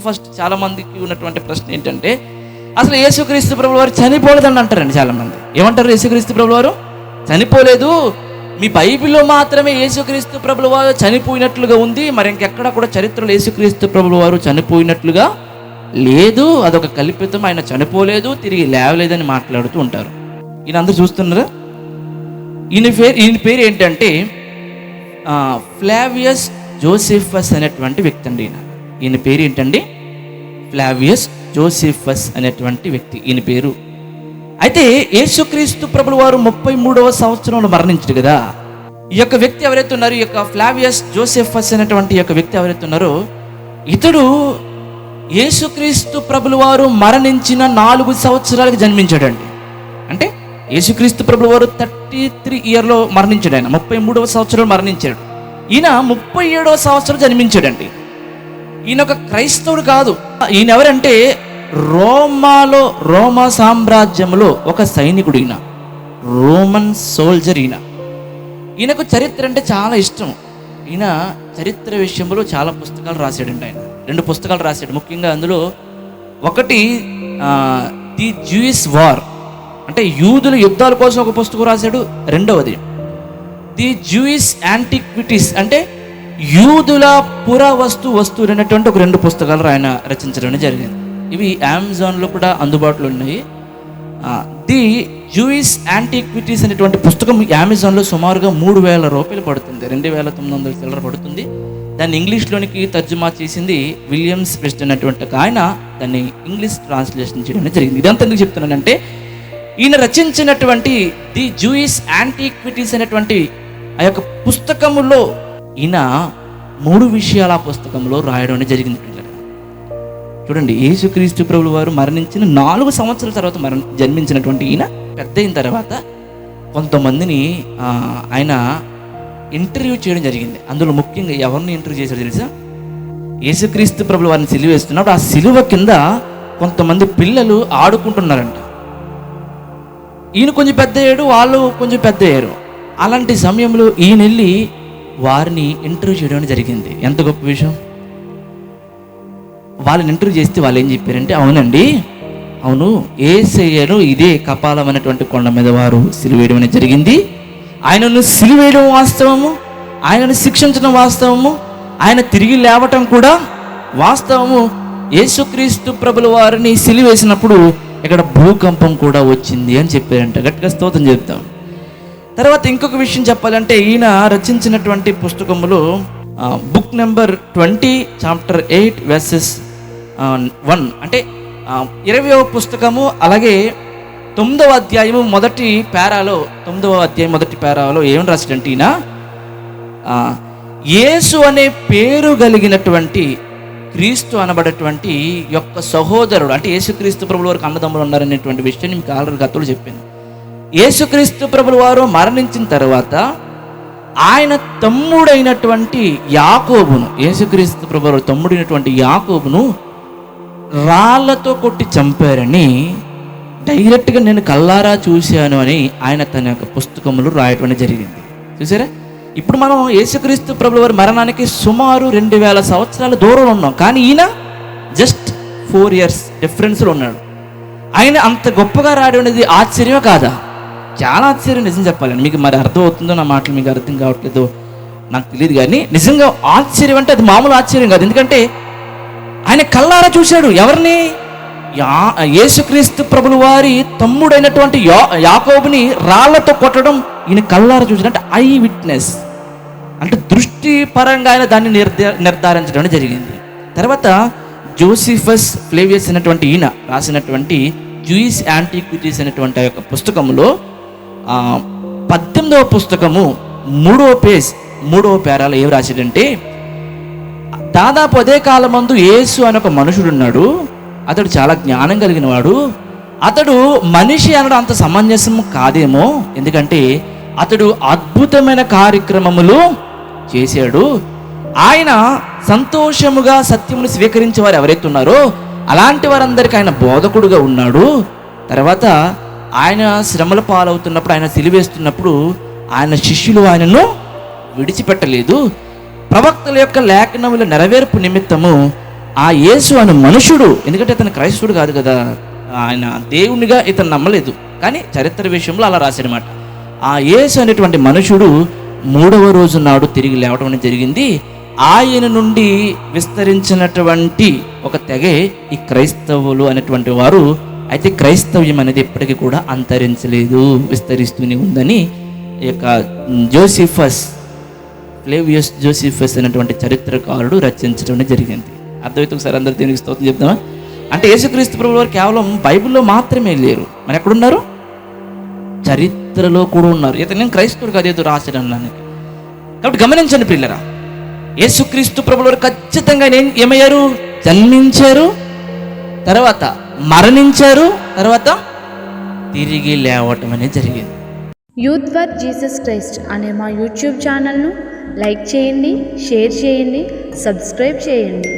First first చాలా మందికి ఉన్నటువంటి ప్రశ్న ఏంటంటే అసలు యేసుక్రీస్తు ప్రభుల వారు చనిపోలేదని అంటారండి చాలా మంది ఏమంటారు యేసుక్రీస్తు ప్రభుల వారు? చనిపోలేదు. మీ బైబిల్లో మాత్రమే యేసుక్రీస్తు ప్రభుల వారు చనిపోయినట్లుగా ఉంది. మరి ఇంకెక్కడ కూడా చరిత్రలో యేసుక్రీస్తు ప్రభుల వారు చనిపోయినట్లుగా లేదు. అదొక కల్పితం. ఆయన చనిపోలేదు. తిరిగి లేవలేదని మాట్లాడుతూ ఉంటారు. ఈయన అందరు చూస్తున్నారా? ఈయన పేరు ఈయన పేరు ఏంటంటే ఫ్లావియస్ జోసిఫస్ అనేటువంటి వ్యక్తి అండి ఈయన. ఈయన పేరు ఏంటండి? ఫ్లావియస్ జోసిఫస్ అనేటువంటి వ్యక్తి. ఈయన పేరు. అయితే యేసుక్రీస్తు ప్రభుల వారు ముప్పై మూడవ సంవత్సరంలో మరణించారు కదా. ఈ యొక్క వ్యక్తి ఎవరైతే ఉన్నారో ఈ యొక్క ఫ్లావియస్ జోసెఫస్ అనేటువంటి యొక్క వ్యక్తి ఎవరైతే ఉన్నారో ఇతడు యేసుక్రీస్తు ప్రభుల వారు మరణించిన నాలుగు సంవత్సరాలకు జన్మించాడండి. అంటే యేసుక్రీస్తు ప్రభుల వారు థర్టీ త్రీ ఇయర్లో మరణించాడు ఆయన. ముప్పై మూడవ సంవత్సరంలో మరణించాడు. ఈయన ముప్పై ఏడవ సంవత్సరం జన్మించాడండి. ఈయన ఒక క్రైస్తవుడు కాదు. ఈయన ఎవరంటే రోమాలో రోమా సామ్రాజ్యంలో ఒక సైనికుడు ఈయన. రోమన్ సోల్జర్ ఈయన. ఈయనకు చరిత్ర అంటే చాలా ఇష్టం. ఈయన చరిత్ర విషయంలో చాలా పుస్తకాలు రాశాడండి ఆయన. రెండు పుస్తకాలు రాశాడు. ముఖ్యంగా అందులో ఒకటి ది జ్యూయిస్ వార్. అంటే యూదుల యుద్ధాల కోసం ఒక పుస్తకం రాశాడు. రెండవది ది జ్యూయిస్ యాంటిక్విటీస్. అంటే యూదుల పురావస్తు వస్తువులు అనేటువంటి ఒక రెండు పుస్తకాలు ఆయన రచించడం జరిగింది. ఇవి అమెజాన్లో కూడా అందుబాటులో ఉన్నాయి. ది జూయిస్ యాంటీక్విటీస్ అనేటువంటి పుస్తకం అమెజాన్లో సుమారుగా మూడు వేల రూపాయలు పడుతుంది. రెండు వేల తొమ్మిది వందల చిల్లర పడుతుంది. దాన్ని ఇంగ్లీష్లోనికి తర్జుమా చేసింది విలియమ్స్ వెస్ట్ అనేటువంటి ఆయన. దాన్ని ఇంగ్లీష్ ట్రాన్స్లేషన్ చేయడం జరిగింది. ఇదంతా ఎందుకు చెప్తున్నానంటే ఈయన రచించినటువంటి ది జూయిస్ యాంటీక్విటీస్ అనేటువంటి ఆ యొక్క పుస్తకములో ఈయన మూడు విషయాల ఆ పుస్తకంలో రాయడం అనేది జరిగింది. చూడండి యేసుక్రీస్తు ప్రభులు వారు మరణించిన నాలుగు సంవత్సరాల తర్వాత మరణ జన్మించినటువంటి ఈయన పెద్ద అయిన తర్వాత కొంతమందిని ఆయన ఇంటర్వ్యూ చేయడం జరిగింది. అందులో ముఖ్యంగా ఎవరిని ఇంటర్వ్యూ చేశారు తెలుసా? యేసుక్రీస్తు ప్రభులు వారిని సిలువేస్తున్నప్పుడు ఆ సిలువ కింద కొంతమంది పిల్లలు ఆడుకుంటున్నారంట. ఈయన కొంచెం పెద్ద అయ్యాడు వాళ్ళు కొంచెం పెద్ద అయ్యారు. అలాంటి సమయంలో ఈయన వెళ్ళి వారిని ఇంటర్వ్యూ చేయడం జరిగింది. ఎంత గొప్ప విషయం? వాళ్ళని ఇంటర్వ్యూ చేస్తే వాళ్ళు ఏం చెప్పారంటే అవునండి అవును ఏసయ్యను ఇదే కపాలం అనేటువంటి కొండ మీద వారు సిలివేయడం అనేది జరిగింది. ఆయనను సిలివేయడం వాస్తవము ఆయనను శిక్షించడం వాస్తవము ఆయన తిరిగి లేవటం కూడా వాస్తవము. యేసుక్రీస్తు ప్రభుల వారిని సిలివేసినప్పుడు ఇక్కడ భూకంపం కూడా వచ్చింది అని చెప్పారంట. గట్టిగా స్తోత్రం చెప్తాం. తర్వాత ఇంకొక విషయం చెప్పాలంటే ఈయన రచించినటువంటి పుస్తకములో book number twenty chapter eight verses one. అంటే ఇరవయవ పుస్తకము అలాగే తొమ్మిదవ అధ్యాయము మొదటి పేరాలో తొమ్మిదవ అధ్యాయం మొదటి పేరాలో ఏం రాసిడంటే ఈయన యేసు అనే పేరు కలిగినటువంటి క్రీస్తు అనబడేటువంటి యొక్క సహోదరుడు అంటే యేసుక్రీస్తు ప్రభుల వరకు అన్నదమ్ములు ఉన్నారనేటువంటి విషయాన్ని మీకు ఆల్రెడీ గతంలో చెప్పాను. యేసుక్రీస్తు ప్రభుల వారు మరణించిన తర్వాత ఆయన తమ్ముడైనటువంటి యాకోబును యేసుక్రీస్తు ప్రభువారు తమ్ముడైనటువంటి యాకోబును రాళ్ళతో కొట్టి చంపారని డైరెక్ట్గా నేను కల్లారా చూశాను అని ఆయన తన యొక్క పుస్తకంలో రాయటం అనేది జరిగింది. చూసారా ఇప్పుడు మనం యేసుక్రీస్తు ప్రభుల వారి మరణానికి సుమారు రెండు వేల సంవత్సరాల దూరంలో ఉన్నాం. కానీ ఈయన జస్ట్ ఫోర్ ఇయర్స్ డిఫరెన్స్లో ఉన్నాడు. ఆయన అంత గొప్పగా రాయడం అనేది ఆశ్చర్యమే కాదా? చాలా ఆశ్చర్యం నిజం చెప్పాలండి. మీకు మరి అర్థం అవుతుందో నా మాటలు మీకు అర్థం కావట్లేదు నాకు తెలియదు కానీ నిజంగా ఆశ్చర్యం అంటే అది మామూలు ఆశ్చర్యం కాదు. ఎందుకంటే ఆయన కల్లారా చూశాడు. ఎవరిని? యా యేసుక్రీస్తు ప్రభుల వారి తమ్ముడైనటువంటి యా యాకోబుని రాళ్ళతో కొట్టడం ఈయన కల్లారా చూశాడు. అంటే ఐ విట్నెస్. అంటే దృష్టి పరంగా ఆయన దాన్ని నిర్ధా నిర్ధారించడం జరిగింది. తర్వాత జోసిఫస్ ఫ్లేవియస్ అనేటువంటి ఈయన రాసినటువంటి జూయిస్ యాంటీక్విటీస్ అనేటువంటి యొక్క పుస్తకంలో పద్దెనిమిదవ పుస్తకము మూడవ పేజ్ మూడవ పేరాలో ఏం రాశాడంటే దాదాపు అదే కాలమందు యేసు అని ఒక మనుషుడు ఉన్నాడు అతడు చాలా జ్ఞానం కలిగిన వాడు అతడు మనిషి అనడం అంత సమంజసం కాదేమో. ఎందుకంటే అతడు అద్భుతమైన కార్యక్రమములు చేశాడు. ఆయన సంతోషముగా సత్యమును స్వీకరించే వారు ఎవరైతే ఉన్నారో అలాంటి వారందరికీ ఆయన బోధకుడుగా ఉన్నాడు. తర్వాత ఆయన శ్రమల పాలవుతున్నప్పుడు ఆయన సిలివేస్తున్నప్పుడు ఆయన శిష్యులు ఆయనను విడిచిపెట్టలేదు. ప్రవక్తల యొక్క లేఖనముల నెరవేర్పు నిమిత్తము ఆ యేసు అనే మనుషుడు ఎందుకంటే అతను క్రైస్తవుడు కాదు కదా ఆయన దేవునిగా ఇతను నమ్మలేదు. కానీ చరిత్ర విషయంలో అలా రాశాడనమాట ఆ యేసు అనేటువంటి మనుషుడు మూడవ రోజు నాడు తిరిగి లేవడం అనేది జరిగింది. ఆయన నుండి విస్తరించినటువంటి ఒక తెగే ఈ క్రైస్తవులు అనేటువంటి వారు అయితే క్రైస్తవ్యం అనేది ఎప్పటికీ కూడా అంతరించలేదు విస్తరిస్తూనే ఉందని ఈ యొక్క జోసిఫస్ ఫ్లేవియస్ జోసిఫస్ అనేటువంటి చరిత్రకారుడు రచించడం జరిగింది. అర్థమైతే ఒకసారి అందరు దీనికి స్తోత్రం చెప్తామా అంటే యేసుక్రీస్తు ప్రభు వారు కేవలం బైబిల్లో మాత్రమే లేరు. మరి ఎక్కడున్నారు? చరిత్రలో కూడా ఉన్నారు. ఇతను నేను క్రైస్తవుడు కాదు ఏదో రాశాడు అన్నానికి కాబట్టి గమనించండి పిల్లరా యేసుక్రీస్తు ప్రభు వారు ఖచ్చితంగా ఏమయ్యారు? జన్మించారు. తర్వాత మరణించారు. తర్వాత తిరిగి లేవటం అనేది జరిగింది. యూత్ ఫర్ జీసస్ క్రైస్ట్ అనే మా యూట్యూబ్ ఛానల్ను లైక్ చేయండి షేర్ చేయండి సబ్స్క్రైబ్ చేయండి.